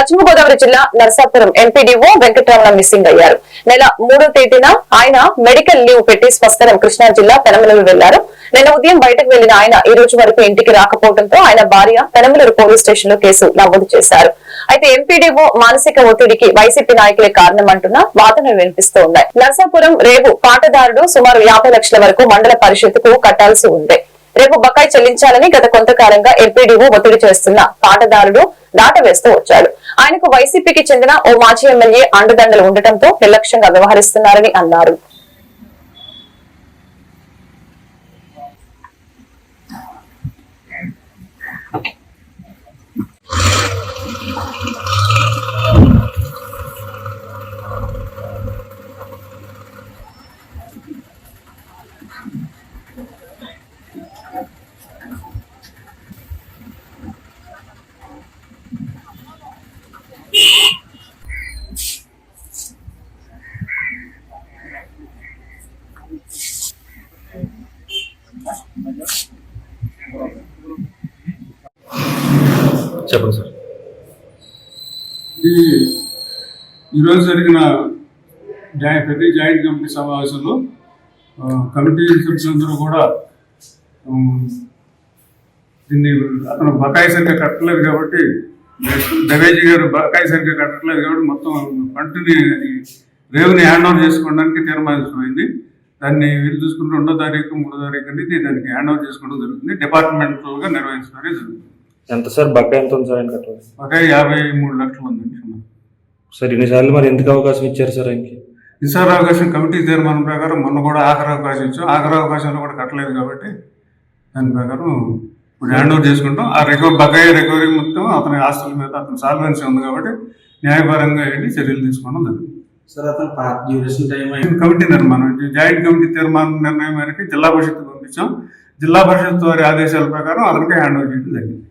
పశ్చిమ గోదావరి జిల్లా Narasapuram MPDO Venkataramana missing అయ్యారు. నెల మూడో తేదీన ఆయన మెడికల్ లీవ్ పెట్టి స్వస్థలం కృష్ణా జిల్లా పెనమలూరు వెళ్ళారు. నిన్న ఉదయం బయటకు వెళ్ళిన ఆయన ఈ రోజు వరకు ఇంటికి రాకపోవడంతో ఆయన భార్య పెనమలూరు పోలీస్ స్టేషన్లో కేసు నమోదు చేశారు. అయితే ఎంపీడీఓ మానసిక ఒత్తిడికి వైసీపీ నాయకులే కారణమంటున్న వాదనలు వినిపిస్తూ ఉన్నాయి నరసాపురం రేవు పాటదారుడు సుమారు యాభై లక్షల వరకు మండల పరిషత్తుకు కట్టాల్సి ఉంది. రేపు బకాయి చెల్లించాలని గత కొంతకాలంగా ఎంపీడీఓ ఒత్తిడి చేస్తున్న పాటదారుడు దాటవేస్తూ వచ్చాడు. ఆయనకు వైసీపీకి చెందిన ఓ మాజీ ఎమ్మెల్యే అండదండలు ఉండటంతో నిర్లక్ష్యంగా వ్యవహరిస్తున్నారని అన్నారు. చెప్పండి సార్. ఈ ఈరోజు జరిగిన జాయింట్ ప్రతి జాయింట్ కమిటీ సమావేశంలో కమిటీ సభ్యులందరూ కూడా దీన్ని అతను బకాయి సంఖ్య కట్టలేదు కాబట్టి దవేజీ గారు బకాయి సంఖ్య కట్టలేదు కాబట్టి మొత్తం పంటని రేవుని హ్యాండ్ ఓవర్ చేసుకోవడానికి తీర్మానితమైంది దాన్ని వీళ్ళు చూసుకుంటే రెండో తారీఖు మూడో తారీఖు అనేది దానికి హ్యాండ్ ఓవర్ చేసుకోవడం జరుగుతుంది. డిపార్ట్మెంటల్గా నిర్వహించడం జరుగుతుంది. ఎంత సార్? బకాయి ఎంత ఉంది సార్ ఆయన కట్టాలి బకాయి యాభై మూడు లక్షలు ఉందండి. సార్. ఇన్నిసార్లు మరి ఎందుకు అవకాశం ఇచ్చారు సార్ ఆయనకి? ఈసారి అవకాశం కమిటీ తీర్మానం ప్రకారం మొన్న కూడా ఆఖరి అవకాశం ఇచ్చాం. ఆఖరి అవకాశంలో కూడా కట్టలేదు కాబట్టి దాని ప్రకారం ఇప్పుడు హ్యాండ్ ఓవర్ చేసుకుంటాం. ఆ రికవరీ బకాయి రికవరీ మొత్తం అతని ఆస్తుల మీద అతని సాల్వెన్సీ ఉంది కాబట్టి న్యాయపరంగా వెళ్ళి చర్యలు తీసుకోవడం జరుగుతుంది. సార్ అతను డ్యూరేషన్ టైం అయింది కమిటీ నిర్మాణం. జాయింట్ కమిటీ తీర్మానం నిర్ణయం మేరకు జిల్లా పరిషత్ పంపించాం. జిల్లా పరిషత్ వారి ఆదేశాల ప్రకారం అతనికి హ్యాండ్ ఓవర్ చేయడం జరిగింది.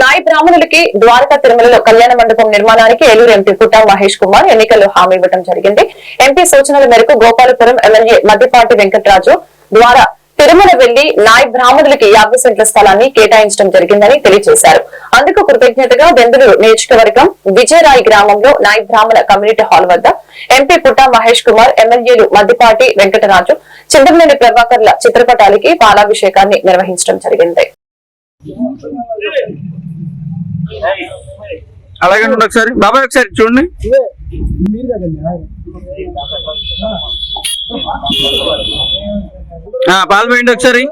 నాయి బ్రాహ్మణులకి ద్వారకా తిరుమలలో కళ్యాణ మండపం నిర్మాణానికి ఏలూరు ఎంపీ పుట్టా మహేష్ కుమార్ ఎన్నికల్లో హామీ ఇవ్వడం జరిగింది. ఎంపీ సూచనల మేరకు గోపాలపురం ఎమ్మెల్యే మద్దిపాటి వెంకటరాజు ద్వారా తిరుమల వెళ్ళి నాయ్ బ్రాహ్మణులకి యాభై సెంట్ల స్థలాన్ని కేటాయించడం జరిగిందని తెలియజేశారు. అందుకు కృతజ్ఞతగా బెందులూరు నియోజకవర్గం విజయరాయ్ గ్రామంలో నాయ్ బ్రాహ్మణ కమ్యూనిటీ హాల్ వద్ద ఎంపీ పుట్టా మహేష్ కుమార్ ఎమ్మెల్యేలు మద్దిపాటి వెంకటరాజు చింతమనేని ప్రభాకర్ల చిత్రపటాలకి పాలాభిషేకాన్ని నిర్వహించడం జరిగింది. అలాగే ఉండండి ఒకసారి. బాబాయ్ ఒకసారి చూడండి. పాలు పోయండి ఒకసారి.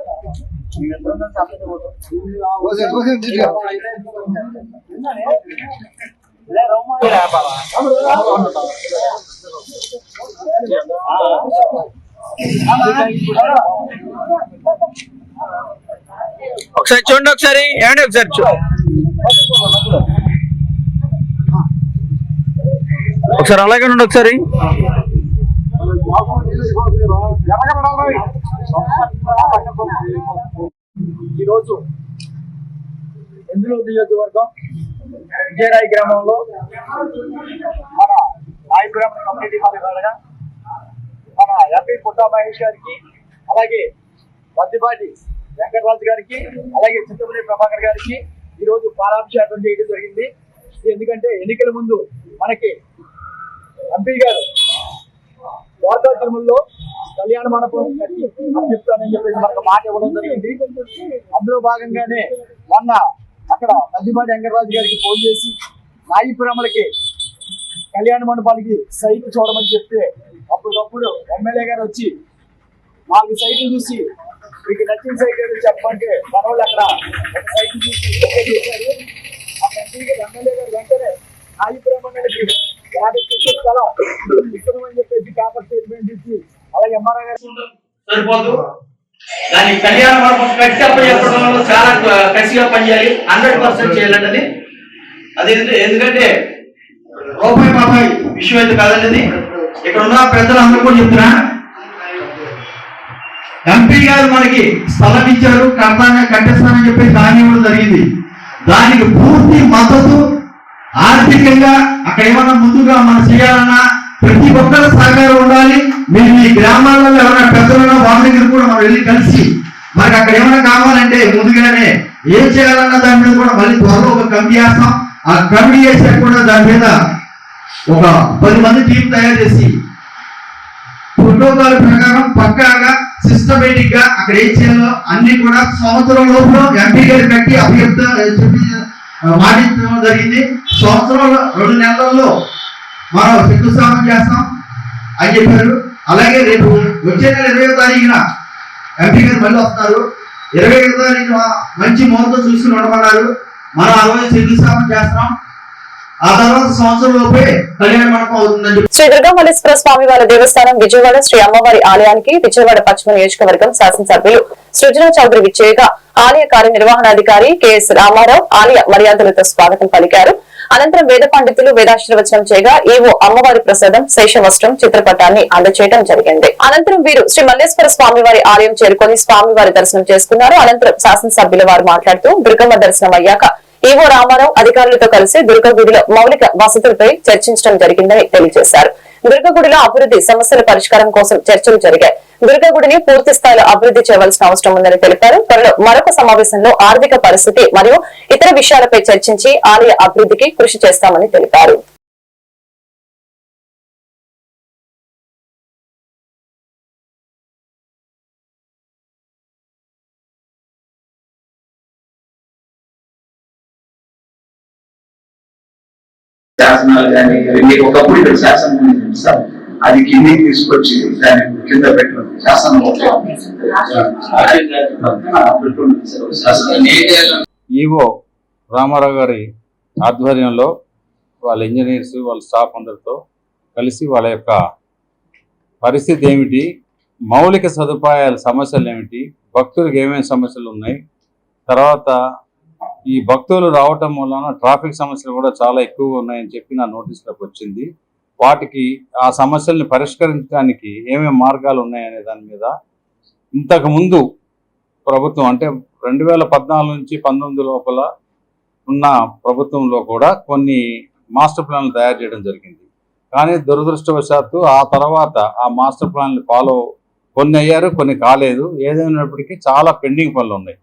ఒకసారి చూడండి ఒకసారి. ఏమండి ఒకసారి ఒకసారి అలాగే ఉండండి ఒకసారి. ఈరోజు ఎందులో నియోజకవర్గం? విజయరాయి గ్రామంలో మన నాయి బ్రాహ్మణ కమ్యూనిటీ హాల్ మన ఎంపీ పుట్టా మహేష్ గారికి అలాగే మద్దిపాటి వెంకటరాజు గారికి అలాగే చిత్తపల్లి ప్రభాకర్ గారికి ఈ రోజు పాలాభిషేకం చేయడం జరిగింది. ఎందుకంటే ఎన్నికల ముందు మనకి ఎంపీ గారు వార్తా తిరుమలలో కళ్యాణ మండపం చెప్తానని చెప్పేసి మనకు మాట ఇవ్వడం జరిగింది. అందులో భాగంగానే మొన్న అక్కడ మద్దిపాటి వెంకటరాజు గారికి ఫోన్ చేసి నాయిపురమ్మలకి కళ్యాణ మండపానికి సైట్ చూడమని చెప్తే అప్పటికప్పుడు ఎమ్మెల్యే గారు వచ్చి నాలుగు సైట్లు చూసి మీకు నచ్చిన సైట్ ఏదో చెప్పంటే మన వాళ్ళు అక్కడ ఒక సైట్ చూసి చేశారు. ఆ ఎంపీ ఎమ్మెల్యే గారు వెంటనే నాయిపురమ్మలకి యాభై సెంట్ల స్థలం ఇస్తున్నామని చెప్పేసి పేపర్ స్టేట్మెంట్ ఇచ్చి అలాగే ఎంఆర్ఐ గారు సరిపోదు. దాని కళ్యాణ మండపం కట్టి అప్ప చాలా కసిగా పనిచేయాలి. హండ్రెడ్ పర్సెంట్ చేయాలండి అది. ఎందుకంటే రూపాయి పాపాయి విషయం అయితే కాదండి ఇక్కడ ఉన్న పెద్దలందరూ కూడా చెప్తున్నా ఎంపీ గారు మనకి స్థలం ఇచ్చారు కడతానే కట్టేస్తానని చెప్పి దాన్ని ఇవ్వడం జరిగింది. దానికి పూర్తి మద్దతు ఆర్థికంగా అక్కడ ఏమన్నా ముందుగా మనం చేయాలన్నా ప్రతి ఒక్కరి సహకారం ఉండాలి. మీరు మీ గ్రామాలలో ఎవరైనా పెద్దలున్నా వాళ్ళ దగ్గర కూడా మనం వెళ్ళి కలిసి మనకి అక్కడ ఏమైనా కావాలంటే ముందుగానే ఏం చేయాలన్న దాని మీద కూడా మళ్ళీ త్వరలో ఒక కమిటీ వేస్తాం. ఆ కమిటీ వేసాక కూడా దాని మీద ఒక పది మంది టీం తయారు చేసి ప్రోటోకాల్ ప్రకారం పక్కాగా సిస్టమేటిక్గా అక్కడ ఏం చేయాలో అన్ని కూడా సంవత్సరం లోపల ఎంపీ గారు పెట్టి అభ్యర్థ మాటించడం జరిగింది. సంవత్సరంలో రెండు నెలల్లో మనం శంకుస్థాపన చేస్తాం అని చెప్పారు. అలాగే రేపు వచ్చే నెల ఇరవై తారీఖున ఎంపీ గారు మళ్ళీ వస్తారు. ఇరవై ఐదో తారీఖున మంచి ముహూర్తం చూసుకుని ఉండమన్నారు. మనం ఆ రోజు శంకుస్థాపన చేస్తాం. శ్రీ దుర్గామల్లేశ్వర స్వామి వారి దేవస్థానం విజయవాడ శ్రీ అమ్మవారి ఆలయానికి విజయవాడ పశ్చిమ నియోజకవర్గం శాసనసభ్యులు సృజనా చౌదరి విచ్చేయగా ఆలయ కార్యనిర్వహణాధికారి కెఎస్ రామారావు ఆలయ మర్యాదలతో స్వాగతం పలికారు. అనంతరం వేద పండితులు వేదాశీర్వచనం చేయగా ఈవో అమ్మవారి ప్రసాదం శేషవస్త్రం చిత్రపటాన్ని అందచేయడం జరిగింది. అనంతరం వీరు శ్రీ మల్లేశ్వర స్వామి వారి ఆలయం చేరుకొని స్వామివారి దర్శనం చేసుకున్నారు. అనంతరం శాసనసభ్యుల వారు మాట్లాడుతూ దుర్గమ్మ దర్శనం అయ్యాక ఈవో రామారావు అధికారులతో కలిసి దుర్గగుడిలో మౌలిక వసతులపై చర్చించడం జరిగిందని తెలియజేశారు. దుర్గగుడిలో అభివృద్ధి సమస్యల పరిష్కారం కోసం చర్చలు జరిగాయి. దుర్గగుడిని పూర్తి స్థాయిలో అభివృద్ధి చేయవలసిన అవసరం ఉందని తెలిపారు. త్వరలో మరొక సమావేశంలో ఆర్థిక పరిస్థితి మరియు ఇతర విషయాలపై చర్చించి ఆలయ అభివృద్ధికి కృషి చేస్తామని తెలిపారు. శాసనాలు కానీ మీకు ఒకప్పుడు ఇక్కడ శాసనం ఉంది తెలుసా? అది కిందికి తీసుకొచ్చి దాన్ని కింద పెట్టడం. శాసనం శాసనం ఈవో రామారావు గారి ఆధ్వర్యంలో వాళ్ళ ఇంజనీర్స్ వాళ్ళ స్టాఫ్ అందరితో కలిసి వాళ్ళ యొక్క పరిస్థితి ఏమిటి? మౌలిక సదుపాయాల సమస్యలు ఏమిటి? భక్తులకు ఏమేమి సమస్యలు ఉన్నాయి? తర్వాత ఈ భక్తులు రావటం వలన ట్రాఫిక్ సమస్యలు కూడా చాలా ఎక్కువగా ఉన్నాయని చెప్పి నా నోటీస్లోకి వచ్చింది. వాటికి ఆ సమస్యల్ని పరిష్కరించడానికి ఏమేమి మార్గాలు ఉన్నాయనే దాని మీద ఇంతకుముందు ప్రభుత్వం అంటే రెండు వేల పద్నాలుగు నుంచి పంతొమ్మిది లోపల ఉన్న ప్రభుత్వంలో కూడా కొన్ని మాస్టర్ ప్లాన్లు తయారు చేయడం జరిగింది. కానీ దురదృష్టవశాత్తు ఆ తర్వాత ఆ మాస్టర్ ప్లాన్లు ఫాలో కొన్ని అయ్యారు కొన్ని కాలేదు. ఏదైనప్పటికీ చాలా పెండింగ్ పనులు ఉన్నాయి.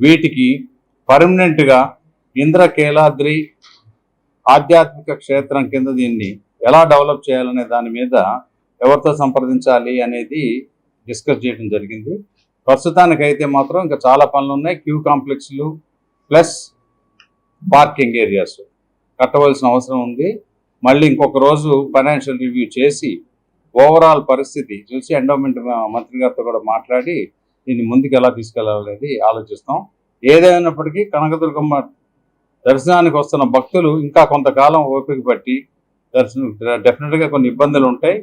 వీటికి పర్మనెంట్గా ఇంద్రకీలాద్రి ఆధ్యాత్మిక క్షేత్రం కింద దీన్ని ఎలా డెవలప్ చేయాలనే దాని మీద ఎవరితో సంప్రదించాలి అనేది డిస్కస్ చేయడం జరిగింది. ప్రస్తుతానికైతే మాత్రం ఇంకా చాలా పనులు ఉన్నాయి. క్యూ కాంప్లెక్స్లు ప్లస్ పార్కింగ్ ఏరియాస్ కట్టవలసిన అవసరం ఉంది. మళ్ళీ ఇంకొక రోజు ఫైనాన్షియల్ రివ్యూ చేసి ఓవరాల్ పరిస్థితి చూసి ఎండోమెంట్ మంత్రి గారితో కూడా మాట్లాడి దీన్ని ముందుకు ఎలా తీసుకెళ్ళాలనేది ఆలోచిస్తాం. ఏదైనప్పటికీ కనకదుర్గమ్మ దర్శనానికి వస్తున్న భక్తులు ఇంకా కొంతకాలం ఓపిక పట్టి దర్శనం డెఫినెట్గా కొన్ని ఇబ్బందులు ఉంటాయి.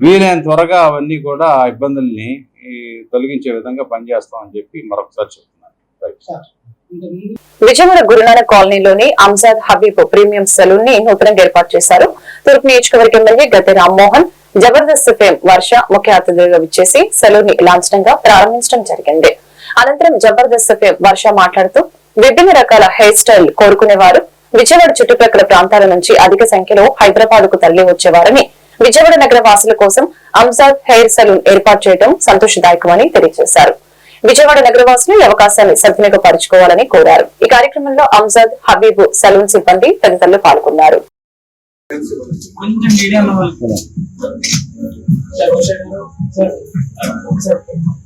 వీలైన త్వరగా అవన్నీ కూడా ఆ ఇబ్బందుల్ని ఈ, తొలగించే విధంగా పనిచేస్తామని చెప్పి మరొకసారి చెప్తున్నాను. రైట్. విజయవాడ గురునానక్ కాలనీలోని అంజాద్ హబీబ్ ప్రీమియం సెలూన్ని నూతనంగా ఏర్పాటు చేశారు. తూర్పు నియోజకవర్గ ఎమ్మెల్యే గద్దె రామ్మోహన్ జబర్దస్త్ ఫేమ్ వర్ష ముఖ్య అతిథిగా విచ్చేసి సెలూన్ని లాంఛనంగా ప్రారంభించడం జరిగింది. అనంతరం జబర్దస్త్ వర్ష మాట్లాడుతూ విభిన్న రకాల హెయిర్ స్టైల్ కోరుకునేవారు. విజయవాడ చుట్టుప్రక్కల ప్రాంతాల నుంచి అధిక సంఖ్యలో హైదరాబాద్కు తరలి వచ్చేవారని విజయవాడ నగర వాసుల కోసం అంజాద్ హెయిర్ సెలూన్ ఏర్పాటు చేయడం సంతోషదాయకమని తెలియజేశారు. విజయవాడ నగరవాసులు ఈ అవకాశాన్ని సద్వినియోగపరచుకోవాలని కోరారు. ఈ కార్యక్రమంలో అంజాద్ హబీబ్ సలూన్ సిబ్బంది తదితరులు పాల్గొన్నారు.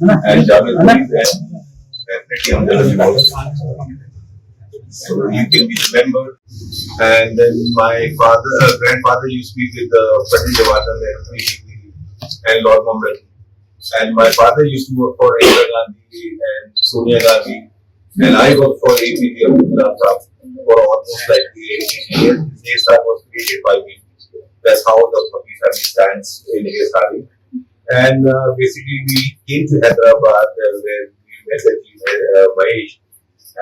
and Habib and definitely on the So you can be the member. And then my father, uh, grandfather used to be with the Pandit Jawaharlal and Lord Mountbatten. And my father used to work for Indira Gandhi and Sonia Gandhi. And I worked for Abdullah Khan for almost like the 18 years. ASR was created by me. That's how the family stands in ASR. And uh, basically we came to Hyderabad uh, where we met the team, uh, Mahesh.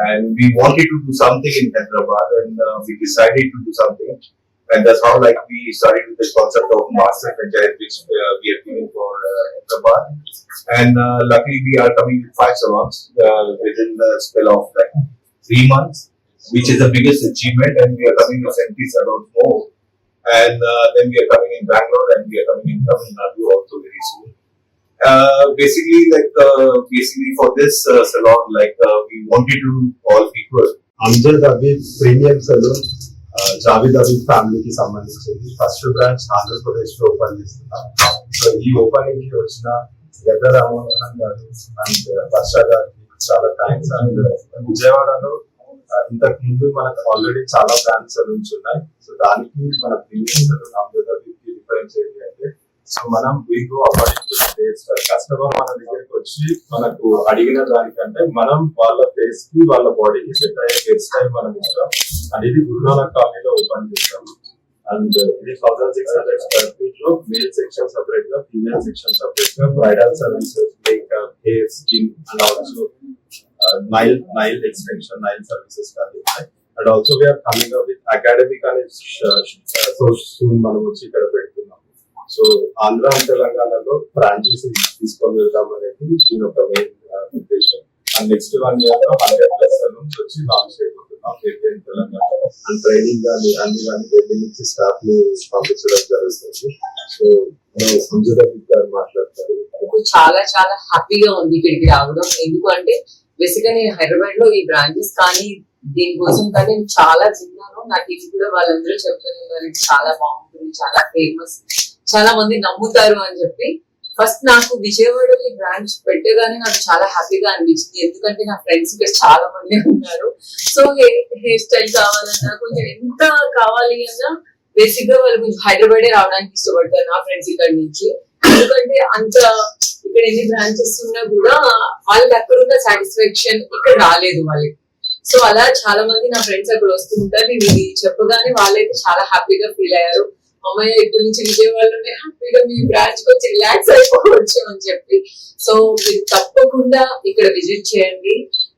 and we wanted to do something in Hyderabad, and uh, we decided to do something, and that's how like we started with the concept of master franchise, which uh, we are doing for uh, Hyderabad, and uh, luckily we are coming with five salons within the spell of like three months, which is the biggest achievement, and we are coming with 70 salons more, and uh, then we are coming in Bangalore, and we are coming in Tamil Nadu also very soon. Uh, basically, like uh, basically for this uh, salon, like uh, we wanted to call people Amjad Abid premium salon Javed Abid ఫ్యామిలీకి సంబంధించింది first branch Andhra Pradesh లో open చేస్తున్నాం so ఈ opening కి వచ్చిన గద్ద రామోహన్ గారు and వర్ష గారికి చాలా థ్యాంక్స్ అండ్ విజయవాడలో ఆ, ఇంతకు ముందు మనకు ఆల్రెడీ చాలా బ్రాండ్స్ సెలూన్స్ ఉన్నాయి. సో దానికి మన ప్రీమియం అంటే సో మనం we go according to face customer మన దగ్గరికి వచ్చి మనకు అడిగిన దానికంటే మనం వాళ్ళ ఫేస్కి వాళ్ళ బాడీకి సెట్ అయ్యే హెయిర్ స్టైల్ మనం ఇస్తాం. అనేది గురునానక్ కాలనీలో ఓపెన్ చేస్తాం అండ్ ఇది థౌసండ్ సిక్స్ హండ్రెడ్ స్క్వేర్ ఫీట్లో మేల్ సెక్షన్ సపరేట్గా ఫీమేల్ సెక్షన్ సపరేట్గా bridal services makeup hair skin and also nail nail extension nail services కానీ ఉన్నాయి. And also we are coming up with academic అనే సో మనం వచ్చి ఇక్కడ పెడుతున్నాం. సో ఆంధ్ర అండ్ తెలంగాణలో బ్రాంచెస్ తీసుకొని వెళ్దాం అనేది దీని ఒక మెయిన్ ఉద్దేశం. అండ్ నెక్స్ట్ వన్ ఇయర్లో హండ్రెడ్ ప్లస్ నుంచి వచ్చి లాంచ్ చేయబోతున్నాం AP and Telangana and training కానీ అన్ని కానీ ఢిల్లీ నుంచి స్టాఫ్ని పంపించడం జరుగుతుంది. సో సంజయ్ గారు మాట్లాడతారు. చాలా చాలా హ్యాపీగా ఉంది ఇక్కడికి రావడం. ఎందుకంటే బేసిక్గా నేను హైదరాబాద్లో ఈ బ్రాంచెస్ కానీ దీనికోసం కానీ నేను చాలా తిన్నాను నాకు ఇది కూడా వాళ్ళందరూ చెప్తున్నారు చాలా బాగుంటుంది చాలా ఫేమస్ చాలా మంది నమ్ముతారు అని చెప్పి. ఫస్ట్ నాకు విజయవాడలో ఈ బ్రాంచ్ పెట్టగానే నాకు చాలా హ్యాపీగా అనిపించింది. ఎందుకంటే నా ఫ్రెండ్స్ ఇక్కడ చాలా మంది ఉన్నారు. సో హెయిర్ స్టైల్ కావాలన్నా కొంచెం ఎంత కావాలి అన్నా బేసిక్గా వాళ్ళు కొంచెం రావడానికి ఇష్టపడతారు నా ఫ్రెండ్స్ ఇక్కడ నుంచి. ఎందుకంటే అంత ఇక్కడ ఎన్ని బ్రాంచెస్ ఉన్నా కూడా వాళ్ళకి అక్కడ ఉన్న సాటిస్ఫాక్షన్ ఇక్కడ రాలేదు వాళ్ళకి. సో అలా చాలా మంది నా ఫ్రెండ్స్ అక్కడ వస్తుంటారు నేను ఇది చెప్పగానే వాళ్ళైతే చాలా హ్యాపీగా ఫీల్ అయ్యారు. అమ్మయ్య ఇప్పటి నుంచి విజయవాడలోనే హ్యాపీగా మీ బ్రాంచ్కి వచ్చి రిలాక్స్ అయిపోవచ్చు అని చెప్పి. సో మీరు తప్పకుండా ఇక్కడ విజిట్ చేయండి.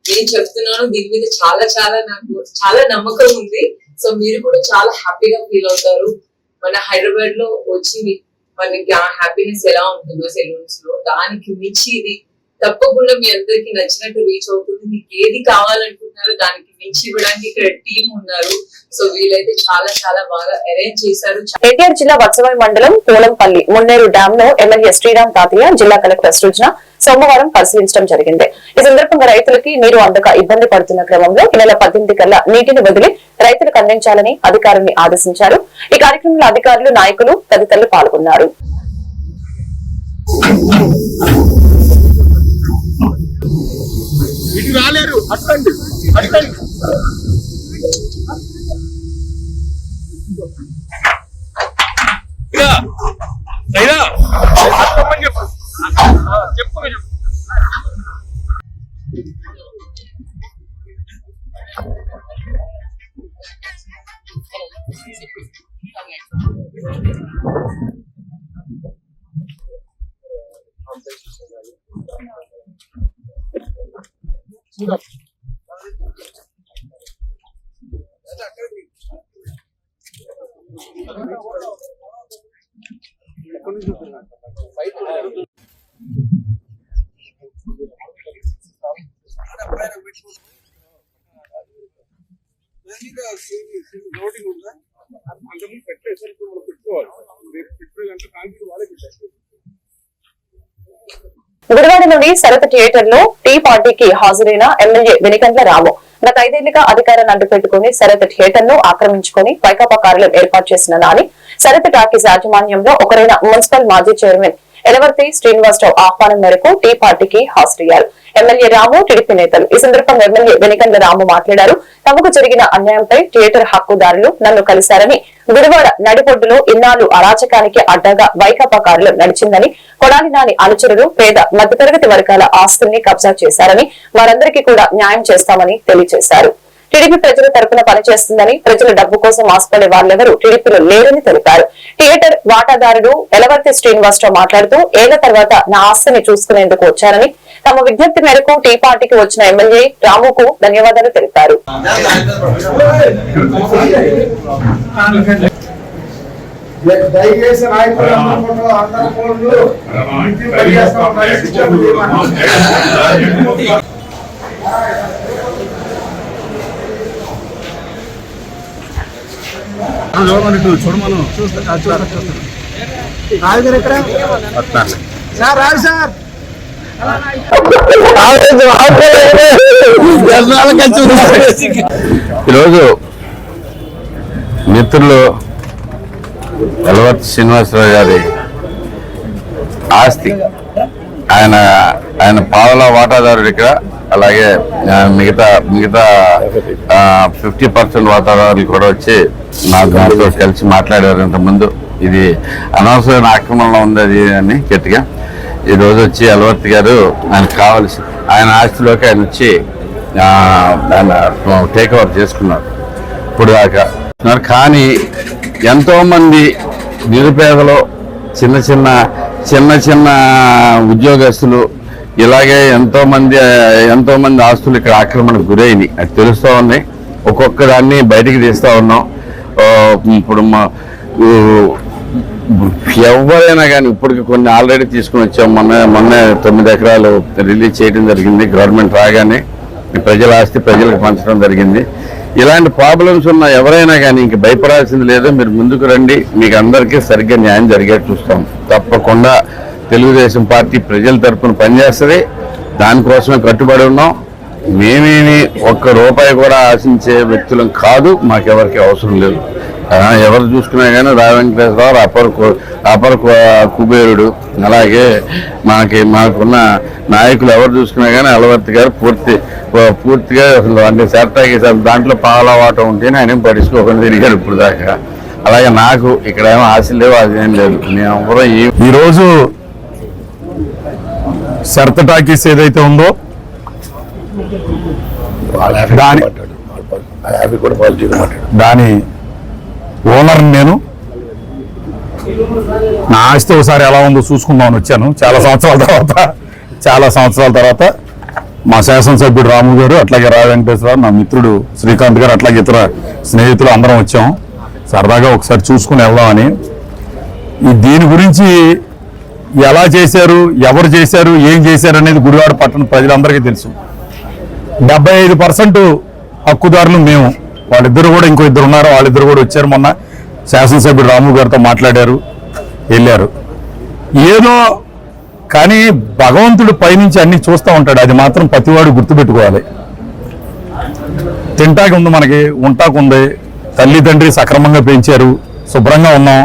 నేను చెప్తున్నాను దీని మీద చాలా చాలా నాకు చాలా నమ్మకం ఉంది. సో మీరు కూడా చాలా హ్యాపీగా ఫీల్ అవుతారు. మన హైదరాబాద్లో వచ్చి మీకు మనకి ఆ హ్యాపీనెస్ ఎలా ఉంటుందో సెలూన్స్లో దానికి మించి ఇది తప్పకుండా మీ అందరికి నచ్చినట్టు రీచ్ అవుతుంది. మీకు ఏది కావాలనుకుంటున్నారో దానికి మించి ఇవ్వడానికి ఇక్కడ టీం ఉన్నారు. సో వీళ్ళైతే చాలా చాలా బాగా అరేంజ్ చేశారు. ఎన్టీఆర్ జిల్లా వత్సవాయి మండలం కోలంపల్లి మున్నేరు డ్యామ్లో ఎమ్మెల్యే శ్రీరామ్ తాతయ్య జిల్లా కలెక్టర్ సృజన సోమవారం పరిశీలించడం జరిగింది. ఈ సందర్భంగా రైతులకి నీరు అందక ఇబ్బంది పడుతున్న క్రమంలో ఈ నెల పద్దెనిమిది కల్లా నీటిని వదిలి రైతులకు అందించాలని అధికారుల్ని ఆదేశించారు. ఈ కార్యక్రమంలో అధికారులు నాయకులు తదితరులు పాల్గొన్నారు. రాలేరు. అట్టండి. అట్టండి. చెప్పు. చెప్పు గుడివాడ నుండి శరత్ థియేటర్లో టీ పార్టీకి హాజరైన ఎమ్మెల్యే వెనికంట్ల రాము గత ఐదేళ్ళుగా అధికారాన్ని అడ్డుపెట్టుకుని శరత్ థియేటర్ను ఆక్రమించుకుని వైకాపా కార్యాలయం ఏర్పాటు చేసిన నాని శరత్ టాకీస్ యాజమాన్యంలో ఒకరైన మున్సిపల్ మాజీ చైర్మన్ ఎలవర్తి శ్రీనివాసరావు ఆహ్వానం మేరకు టీ పార్టీకి హాజరయ్యారు. ఎమ్మెల్యే రాము టీడీపీ నేతలు ఈ సందర్భంగా ఎమ్మెల్యే వెనికండ్ల రాము మాట్లాడారు. తమకు జరిగిన అన్యాయంపై థియేటర్ హక్కుదారులు నన్ను కలిశారని గుడివాడ నడిబొడ్డులో ఇన్నాళ్ళు అరాచకానికి అడ్డగా వైకాపా కారులు నడిచిందని కొడాలి నాని అనుచరులు పేద మధ్యతరగతి వర్గాల ఆస్తుల్ని కబ్జా చేశారని వారందరికీ కూడా న్యాయం చేస్తామని తెలియజేశారు. టీడీపీ ప్రజల తరపున పనిచేస్తుందని ప్రజల డబ్బు కోసం ఆశపడే వాళ్ళెవరూ టీడీపీలో లేరని తెలిపారు. థియేటర్ వాటాదారుడు ఎలవర్తి శ్రీనివాసరావు మాట్లాడుతూ ఏళ్ళ తర్వాత నా ఆస్తిని చూసుకునేందుకు వచ్చారని తమ విజ్ఞప్తి మేరకు టీ పార్టీకి వచ్చిన ఎమ్మెల్యే రాముకు ధన్యవాదాలు తెలిపారు. దయచేసి నాయకులు అందరూ ఫోన్లు ఇంటికి పనిచేస్తాం రాజు ఇక్కడ సార్ రాజు సార్. ఈరోజు మిత్రులు ఎలవర్తి శ్రీనివాసరావు గారి ఆస్తి. ఆయన ఆయన పావల వాటాదారుడు ఇక్కడ. అలాగే మిగతా మిగతా ఫిఫ్టీ పర్సెంట్ వాతావరణాలు కూడా వచ్చి నాతో కలిసి మాట్లాడారు ఇంతకుముందు. ఇది అనవసరమైన ఆక్రమణలో ఉంది అది అని గట్టిగా. ఈ వచ్చి అలవర్తి గారు ఆయనకు కావాల్సి ఆయన ఆస్తిలోకి ఆయన వచ్చి ఆయన టేక్ ఓవర్ చేసుకున్నారు. ఇప్పుడు దాకా కానీ ఎంతోమంది నిరుపేదలు చిన్న చిన్న చిన్న చిన్న ఉద్యోగస్తులు ఇలాగే ఎంతో మంది ఎంతో మంది ఆస్తులు ఇక్కడ ఆక్రమణకు గురైనవి. అది తెలుస్తూ ఉన్నాయి. ఒక్కొక్క దాన్ని బయటికి తీస్తూ ఉన్నాం. ఇప్పుడు మా ఎవరైనా కానీ ఇప్పటికి కొన్ని ఆల్రెడీ తీసుకుని వచ్చాం. మొన్న మొన్న తొమ్మిది ఎకరాలు రిలీజ్ చేయడం జరిగింది. గవర్నమెంట్ రాగానే ప్రజల ఆస్తి ప్రజలకు పంచడం జరిగింది. ఇలాంటి ప్రాబ్లమ్స్ ఉన్న ఎవరైనా కానీ ఇంక భయపడాల్సింది లేదు. మీరు ముందుకు రండి. మీకు అందరికీ సరిగ్గా న్యాయం జరిగేట్టు చూస్తాం. తప్పకుండా తెలుగుదేశం పార్టీ ప్రజల తరపున పనిచేస్తుంది. దానికోసమే కట్టుబడి ఉన్నాం. మేమేమి ఒక్క రూపాయి కూడా ఆశించే వ్యక్తులం కాదు. మాకెవరికి అవసరం లేదు. ఎవరు చూసుకున్నా కానీ రా వెంకటేశ్వరరావు అపర కు- అపర కుబేరుడు. అలాగే మనకి మాకున్న నాయకులు ఎవరు చూసుకున్నా కానీ అలవర్తి గారు పూర్తి పూర్తిగా అసలు అంటే సెట్టాకి దాంట్లో పాలవాటం ఉంటేనే ఆయన ఏం పట్టించుకోకుండా తిరిగారు ఇప్పుడు దాకా. అలాగే నాకు ఇక్కడ ఏమో ఆశ లేవు అది ఏం లేదు. నేను ఎవరో ఈరోజు శరత టాకీస్ ఏదైతే ఉందో దాని దాని ఓనర్ నేను. నా ఆస్తి ఒకసారి ఎలా ఉందో చూసుకుందామని వచ్చాను. చాలా సంవత్సరాల తర్వాత చాలా సంవత్సరాల తర్వాత మా శాసనసభ్యుడు రాము గారు అట్లాగే రా వెంకటేశ్వరరావు నా మిత్రుడు శ్రీకాంత్ గారు అట్లాగే ఇతర స్నేహితులు అందరం వచ్చాం. సరదాగా ఒకసారి చూసుకుని వెళ్దామని. ఈ దీని గురించి ఎలా చేశారు ఎవరు చేశారు ఏం చేశారు అనేది గుడివాడ పట్టణ ప్రజలందరికీ తెలుసు. డెబ్బై ఐదు పర్సెంట్ హక్కుదారులు మేము. వాళ్ళిద్దరు కూడా ఇంకో ఇద్దరు ఉన్నారు వాళ్ళిద్దరు కూడా వచ్చారు మొన్న. శాసనసభ్యుడు రాము గారితో మాట్లాడారు వెళ్ళారు. ఏదో కానీ భగవంతుడు పైనుంచి అన్ని చూస్తూ ఉంటాడు అది మాత్రం ప్రతివాడు గుర్తుపెట్టుకోవాలి. తింటాకి ఉంది మనకి ఉంటాకుంది తల్లిదండ్రి సక్రమంగా పెంచారు శుభ్రంగా ఉన్నాం.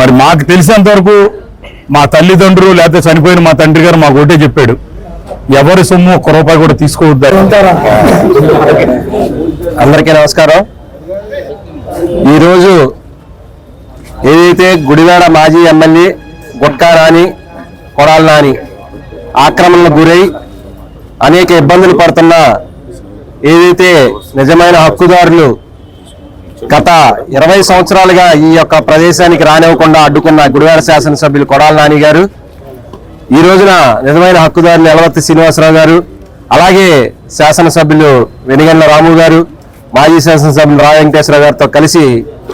మరి మాకు తెలిసినంతవరకు మా తల్లిదండ్రులు లేకపోతే చనిపోయిన మా తండ్రి గారు మాకు ఒకటే చెప్పాడు. ఎవరి సొమ్ము ఒక్క రూపాయి కూడా తీసుకోవద్దు. అందరికీ నమస్కారం. ఈరోజు ఏదైతే గుడివాడ మాజీ ఎమ్మెల్యే గుట్కా రాణి కొడాల నాని ఆక్రమణకు గురై అనేక ఇబ్బందులు పడుతున్న ఏదైతే నిజమైన హక్కుదారులు గత ఇరవై సంవత్సరాలుగా ఈ యొక్క ప్రదేశానికి రానివ్వకుండా అడ్డుకున్న గుడివాడ శాసనసభ్యులు కొడాల నాని గారు ఈ రోజున నిజమైన హక్కుదారులు ఎలవర్తి శ్రీనివాసరావు గారు అలాగే శాసనసభ్యులు వెనిగండ్ల రాము గారు మాజీ శాసనసభ్యులు రా వెంకటేశ్వర గారితో కలిసి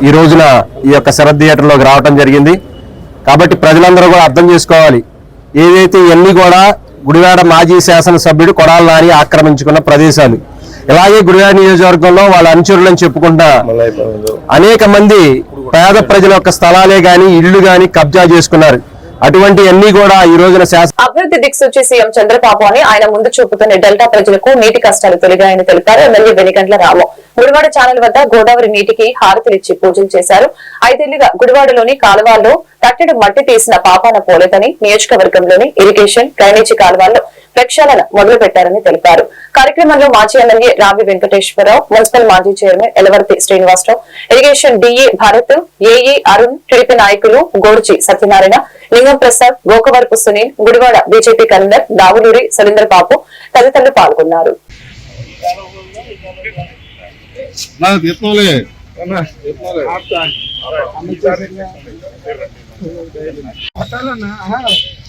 ఈ రోజున ఈ యొక్క శరత్ థియేటర్లోకి రావడం జరిగింది. కాబట్టి ప్రజలందరూ కూడా అర్థం చేసుకోవాలి. ఏదైతే ఇవన్నీ కూడా గుడివాడ మాజీ శాసనసభ్యుడు కొడాల నాని ఆక్రమించుకున్న ప్రదేశాలు. ఇలాగే గుడివాడ నియోజకవర్గంలో వాళ్ళ అనుచరులని చెప్పుకుంటా అనేక మంది పేద ప్రజల యొక్క స్థలాలే గాని ఇళ్ళు గాని కబ్జా చేసుకున్నారు. అటువంటి అన్ని కూడా ఈ రోజున శాసన అభివృద్ధి దిక్సూచి సీఎం చంద్రబాబు అని ఆయన ముందు చూపుతున్న డెల్టా ప్రజలకు నీటి కష్టాలు తొలగాయని తెలిపారు. ఎమ్మెల్యే వెనిగండ్ల రాము గుడివాడ ఛానల్ వద్ద గోదావరి నీటికి హారతులిచ్చి పూజలు చేశారు. ఐదేళ్ళుగా గుడివాడలోని కాలువాల్లో తట్టెడు మట్టి తీసిన పాపాన పోలేదని నియోజకవర్గంలోని ఇరిగేషన్ డ్రైనేజీ కాలువాల్లో ప్రక్షాళన మొదలు పెట్టారని తెలిపారు. కార్యక్రమంలో మాజీ ఎమ్మెల్యే రావి వెంకటేశ్వరరావు మున్సిపల్ మాజీ chairman Elavarthi Srinivasarao irrigation DE Bharath AE Arun TDP నాయకులు గోర్చి సత్యనారాయణ లింగం ప్రసాద్ గోకవరపు సునీల్ గుడివాడ బీజేపీ కన్వీనర్ దావులూరి సలీందర్ బాబు తదితరులు పాల్గొన్నారు.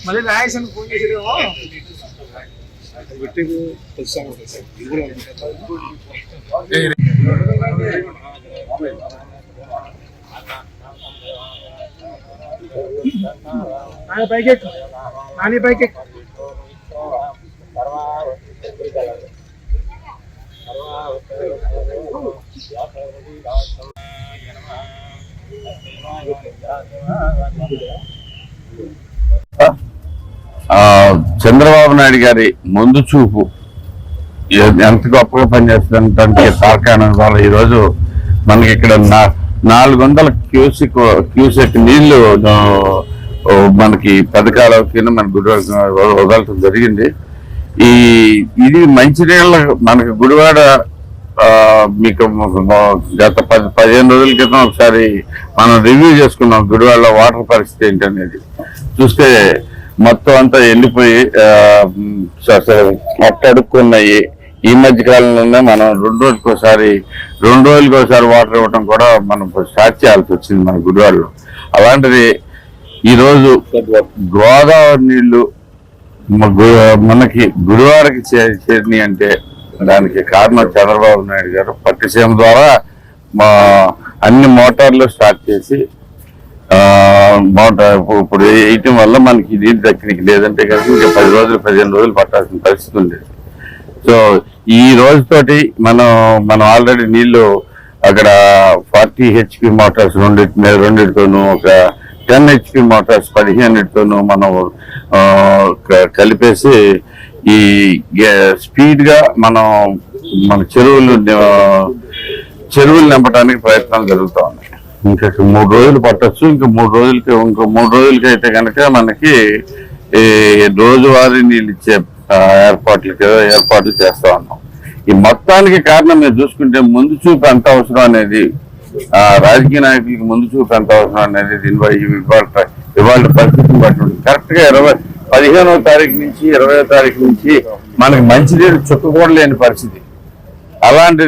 మళ్ళీ రాయేషన్ ఫోన్ చేసేదేమో నాని పైకి నాని పైకి ఆ, చంద్రబాబు నాయుడు గారి ముందు చూపు. ఎంత గొప్పగా పనిచేస్తుందంటే తార్కాణం వల్ల ఈరోజు మనకి ఇక్కడ నా- నాలుగు వందల క్యూసిక్ క్యూసెక్ నీళ్ళు మనకి పథకాల కింద మన గుడివాడ వదలటం జరిగింది. ఈ ఇది మంచినీళ్ళ మనకి గుడివాడ మీకు గత పది పదిహేను రోజుల క్రితం ఒకసారి మనం రివ్యూ చేసుకున్నాం గుడివాడలో వాటర్ పరిస్థితి ఏంటనేది. చూస్తే మొత్తం అంతా ఎండిపోయి ఆ, స- స- అడుక్కున్నాయి ఈ మధ్య కాలంలోనే మనం రెండు రోజులకి ఒకసారి రెండు రోజులకి ఒకసారి వాటర్ ఇవ్వటం కూడా మనం స్టార్ట్ చేయాల్సి వచ్చింది మన గుడివాడలో. అలాంటిది ఈరోజు గోదావరి నీళ్ళు మనకి గురువారికి చేరినాయి అంటే దానికి కారణం చంద్రబాబు నాయుడు గారు పట్టిసీమ ద్వారా మా అన్ని మోటార్లు స్టార్ట్ చేసి మోటార్ ఇప్పుడు- వేయటం వల్ల మనకి నీళ్ళు దక్కనికి లేదంటే కనుక ఇంకా పది రోజులు పదిహేను రోజులు పట్టాల్సిన పరిస్థితి ఉండేది సో ఈ రోజుతోటి మనం మనం ఆల్రెడీ నీళ్ళు అక్కడ ఫార్టీ హెచ్పి మోటార్స్ రెండింటి మీద రెండింటితోనూ ఒక టెన్ హెచ్పి మోటార్స్ పదిహేనుతోనూ మనం కలిపేసి ఈ స్పీడ్గా మనం మన చెరువులు చెరువులు నింపడానికి ప్రయత్నాలు జరుగుతూ ఉన్నాయి. ఇంకా మూడు రోజులు పట్టొచ్చు ఇంకా మూడు రోజులకి ఇంకో మూడు రోజులకి అయితే కనుక మనకి ఈ రోజువారీ నీళ్ళు ఇచ్చే ఏర్పాట్లు ఏర్పాట్లకి ఏర్పాట్లు చేస్తా ఉన్నాం. ఈ మొత్తానికి కారణం మీరు చూసుకుంటే ముందు చూపు ఎంత అవసరం అనేది రాజకీయ నాయకులకి ముందు చూపు ఎంత అవసరం అనేది దీని ఇవాళ ఇవాళ పరిస్థితిని బట్టి కరెక్ట్గా ఇరవై పదిహేనవ తారీఖు నుంచి ఇరవై తారీఖు నుంచి మనకి మంచినీళ్ళు చుక్కకూడలేని కూడా లేని పరిస్థితి. అలాంటి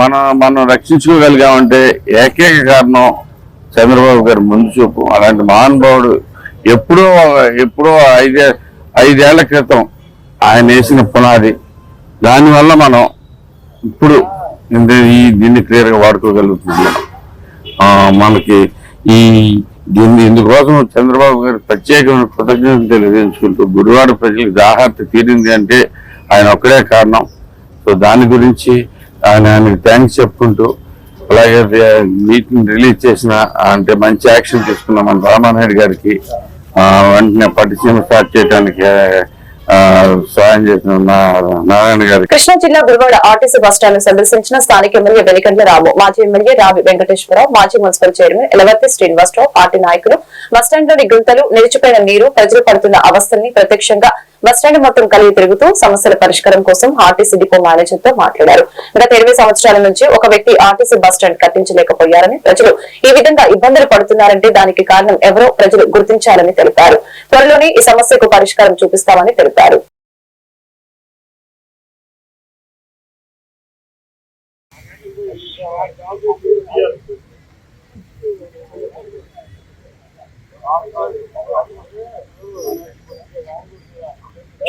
మనం మనం రక్షించుకోగలిగామంటే ఏకైక కారణం చంద్రబాబు గారి ముందు చూపు. అలాంటి మహానుభావుడు ఎప్పుడో ఎప్పుడో ఐదే ఐదేళ్ళ క్రితం ఆయన వేసిన పునాది. దానివల్ల మనం ఇప్పుడు ఈ దీన్ని క్లియర్గా గా మనకి ఈ దీన్ని ఇందుకోసం చంద్రబాబు గారి ప్రత్యేకమైన కృతజ్ఞతలు తెలియజేసుకుంటూ గురువాడ ప్రజలకు దాహార్తి తీరింది అంటే ఆయన ఒక్కడే కారణం. సో దాని గురించి ఆయన ఆయనకి థ్యాంక్స్ చెప్పుకుంటూ అలాగే మీటింగ్ రిలీజ్ చేసిన అంటే మంచి యాక్షన్ తీసుకున్న మన రామానాయుడు గారికి వెంటనే పట్టిసీమ స్టార్ట్ చేయడానికి సాయం సహాయం చేసిన నారాయణ గారికి. కృష్ణా జిల్లా గురువాడ ఆర్టీసీ బస్టాండ్ సందర్శించిన స్థానిక ఎమ్మెల్యే వెలికండ్ల రాము మాజీ ఎమ్మెల్యే రావి వెంకటేశ్వరరావు మాజీ municipal chairman Elavarthi Srinivasarao party నాయకులు బస్టాండ్లోని గుంతలు నిలిచిపోయిన నీరు ప్రజలు పడుతున్న అవస్థల్ని ప్రత్యక్షంగా బస్టాండ్ మొత్తం కలిగి తిరుగుతూ సమస్యల పరిష్కారం కోసం ఆర్టీసీ డిపో మేనేజర్తో మాట్లాడారు. గత ఇరవై సంవత్సరాల నుంచి ఒక వ్యక్తి ఆర్టీసీ బస్టాండ్ కట్టించలేకపోయారని ప్రజలు ఈ విధంగా ఇబ్బందులు పడుతున్నారంటే దానికి కారణం ఎవరో ప్రజలు గుర్తించాలని తెలిపారు. త్వరలోనే ఈ సమస్యకు పరిష్కారం చూపిస్తామని తెలిపారు.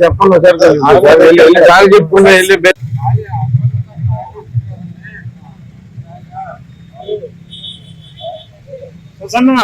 చెప్పండి ఒకసారి. చెప్పుకున్నా వెళ్ళి ప్రసన్న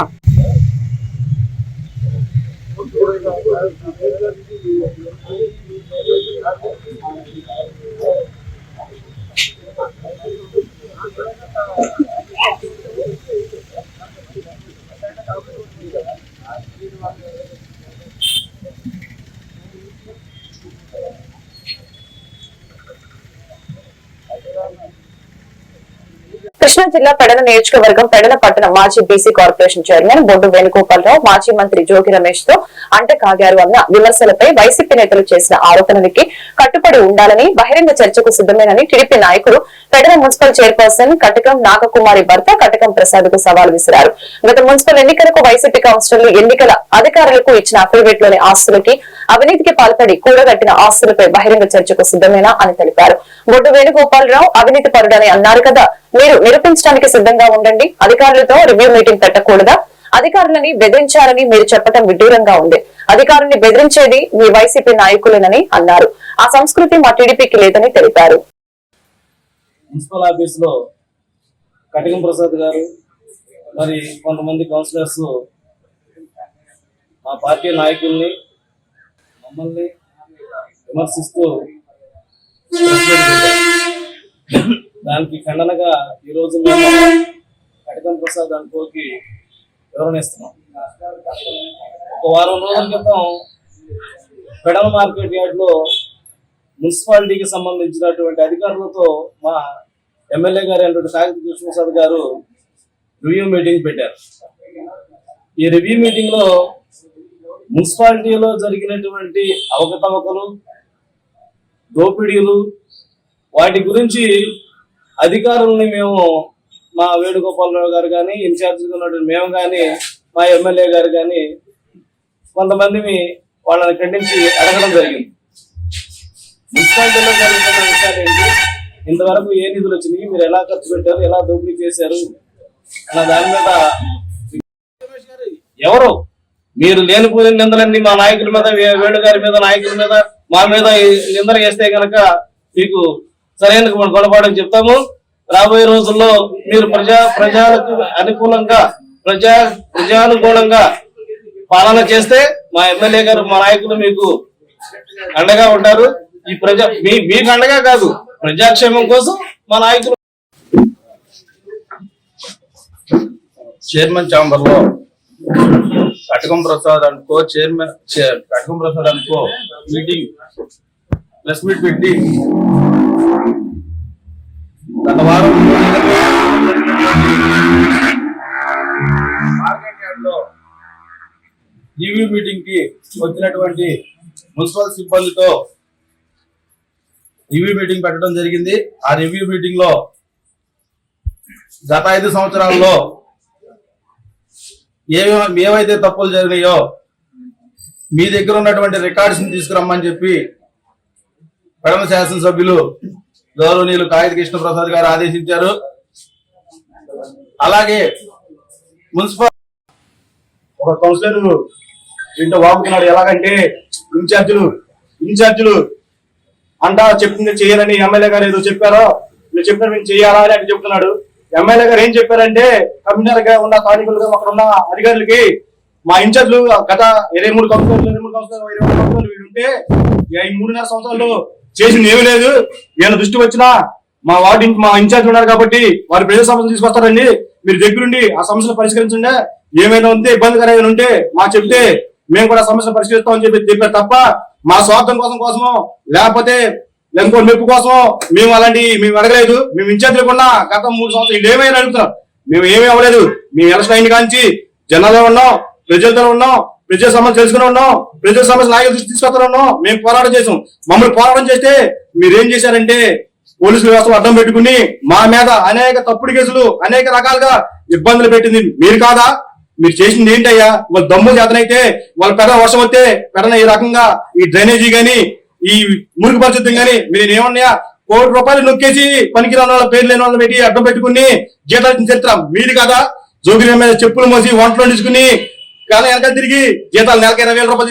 కృష్ణా జిల్లా పెడన నియోజకవర్గం పెడన పట్టణ మాజీ BC corporation chairman Boddu Venugopalarao మాజీ మంత్రి జోగి రమేష్తో అంట కాగారు అన్న విమర్శలపై వైసీపీ నేతలు చేసిన ఆరోపణలకి కట్టుబడి ఉండాలని బహిరంగ చర్చకు సిద్దమేనని టీడీపీ నాయకుడు పెడన మున్సిపల్ చైర్పర్సన్ కటకం నాగకుమారి భర్త కటకం ప్రసాద్కు సవాల్ విసిరారు. గత మున్సిపల్ ఎన్నికలకు వైసీపీ కౌన్సిలర్లు ఎన్నికల అధికారులకు ఇచ్చిన అఫిడవిట్లోని ఆస్తులకి అవినీతికి పాల్పడి కూడగట్టిన ఆస్తులపై బహిరంగ చర్చకు సిద్దమేనా అని తెలిపారు. బొడ్డు వేణుగోపాలరావు అవినీతి పరుడని అన్నారు కదా మీరు నిరూపించడానికి సిద్ధంగా ఉండండి. అధికారులతో రివ్యూ మీటింగ్ పెట్టకూడదా? అధికారులని బెదిరించారని మీరు చెప్పడం విడ్డూరంగా ఉంది. అధికారుల్ని బెదిరించేది మీ వైసీపీ నాయకులేనని అన్నారు. ఆ సంస్కృతి మా టీడీపీకి లేదని తెలిపారు. మున్సిపల్ ఆఫీస్లో కటికం ప్రసాద్ గారు మరి కొంతమంది కౌన్సిలర్స్ మా పార్టీ నాయకుల్ని మమ్మల్ని విమర్శిస్తూ దానికి ఖండనగా ఈ మేము కటకం ప్రసాద్ అనుకోకి వివరణ ఇస్తున్నాం ఒక వారం రోజుల క్రితం ఫెడరల్ మార్కెట్ యార్డ్లో మున్సిపాలిటీకి సంబంధించినటువంటి అధికారులతో మా ఎమ్మెల్యే గారు అయినటువంటి కాగిత కృష్ణప్రసాద్ గారు రివ్యూ మీటింగ్ పెట్టారు. ఈ రివ్యూ మీటింగ్లో మున్సిపాలిటీలో జరిగినటువంటి అవకతవకలు దోపిడీలు వాటి గురించి అధికారుల్ని మేము మా వేణుగోపాలరావు గారు కానీ ఇన్ఛార్జ్గా ఉన్నటువంటి మేము కానీ మా ఎమ్మెల్యే గారు కానీ కొంతమందిని వాళ్ళని ఖండించి అడగడం జరిగింది. మున్సిపాలిటీలో జరుగుతున్న విషయాలు ఏంటి? ఇంతవరకు ఏ నిధులు వచ్చినాయి? మీరు ఎలా ఖర్చు పెట్టారు? ఎలా దోపిడీ చేశారు? అన్న దాని మీద ఎవరు? మీరు లేనిపోయిన నిందలన్నీ మా నాయకుల మీద వే- వేణు గారి మీద నాయకుల మీద మా మీద నిందలు వేస్తే కనుక మీకు సరైన గుణపాఠం చెప్తాము. రాబోయే రోజుల్లో మీరు ప్రజా ప్రజలకు అనుకూలంగా ప్రజా ప్రజానుకూలంగా పాలన చేస్తే మా ఎమ్మెల్యే గారు మా నాయకులు మీకు అండగా ఉంటారు. ఈ ప్రజా మీ మీకు అండగా కాదు ప్రజాక్షేమం కోసం మా నాయకులు చైర్మన్ ఛాంబర్లో కటకం ప్రసాద్ అనుకో చైర్మన్ కటకం ప్రసాద్ అనుకో మీటింగ్ ప్రెస్ మీట్ పెట్టి గత వారం రివ్యూ మీటింగ్కి వచ్చినటువంటి మున్సిపల్ సిబ్బందితో రివ్యూ మీటింగ్ పెట్టడం జరిగింది. ఆ రివ్యూ మీటింగ్లో గత ఐదు సంవత్సరాల్లో ఏమేమి తప్పులు జరిగినాయో మీ దగ్గర ఉన్నటువంటి రికార్డ్స్ని తీసుకురమ్మని చెప్పి పడమ శాసనసభ్యులు గౌరవనీయులు కాగిత కృష్ణ ప్రసాద్ గారు ఆదేశించారు. అలాగే మున్సిపల్ ఒక కౌన్సిలర్ దీంట్లో వాగుతున్నాడు. ఎలాగంటే ఇన్ఛార్జీలు ఇన్ఛార్జీలు అంటా చెప్పింది చేయాలని ఎమ్మెల్యే గారు ఏదో చెప్పారో మీరు చెప్పిన మేము చేయాలా అని అక్కడ చెప్తున్నాడు. ఎమ్మెల్యే గారు ఏం చెప్పారంటే కమిషనర్గా ఉన్న స్థానికులుగా అక్కడ ఉన్న అధికారులకి మా ఇన్ఛార్జ్లు గత ఇరవై మూడు కౌన్సిలర్లు ఇరవై మూడు కౌన్సిలర్లు ఇరవై మూడు కౌన్సిలర్లు వీడుంటే ఈ మూడున్నర సంవత్సరాల్లో చేసింది ఏమీ లేదు. నేను దృష్టి వచ్చినా మా వార్డు మా ఇన్ఛార్జ్ ఉన్నారు కాబట్టి వారి ప్రజా సమస్యలు తీసుకొస్తారండి. మీరు దగ్గరుండి ఆ సమస్యలు పరిష్కరించండి. ఏమైనా ఉంటే ఇబ్బందికరమైన ఉంటే మా చెప్తే మేము కూడా సమస్యలు పరిష్కరిస్తామని చెప్పి చెప్పారు తప్ప మా స్వార్థం కోసం కోసమో లేకపోతే ఇంకో మెప్పు కోసం మేము అలాంటి మేము అడగలేదు. మేము ఇన్ఛార్జ్ లేకుండా గత మూడు సంవత్సరాలు ఏమైనా అడుగుతున్నాం. మేము ఏమీ అవ్వలేదు. మేము ఎలక్షన్ అయిన కాంచి జనాల్లో ఉన్నాం ప్రజలతో ఉన్నాం ప్రజల సమస్యలు తెలుసుకుని ఉన్నాం. ప్రజల సమస్యలు నాయకుల దృష్టి తీసుకొస్తా ఉన్నాం. మేము పోరాటం చేసాం మమ్మల్ని పోరాటం చేస్తే మీరేం చేశారంటే పోలీసు వ్యవస్థ అడ్డం పెట్టుకుని మా మీద అనేక తప్పుడు కేసులు అనేక రకాలుగా ఇబ్బందులు పెట్టింది మీరు కాదా? మీరు చేసింది ఏంటయ్యా? వాళ్ళ దమ్ము చేతనైతే వాళ్ళ పెద్ద వర్షం వస్తే పెడన ఈ రకంగా ఈ డ్రైనేజీ గాని ఈ మురికి పరిస్థితి గాని మీరు ఏమన్నాయా? కోటి రూపాయలు నొక్కేసి పనికిరాని వాళ్ళ పేరు లేని వాళ్ళని పెట్టి అడ్డం పెట్టుకుని జీతాలు చరిత్ర మీరు కదా? జోగిరి మీద చెప్పులు మోసి వంటలు తీసుకుని కానీ వెనక తిరిగి జీతాలు నెలకి ఇరవై వేల రూపాయలు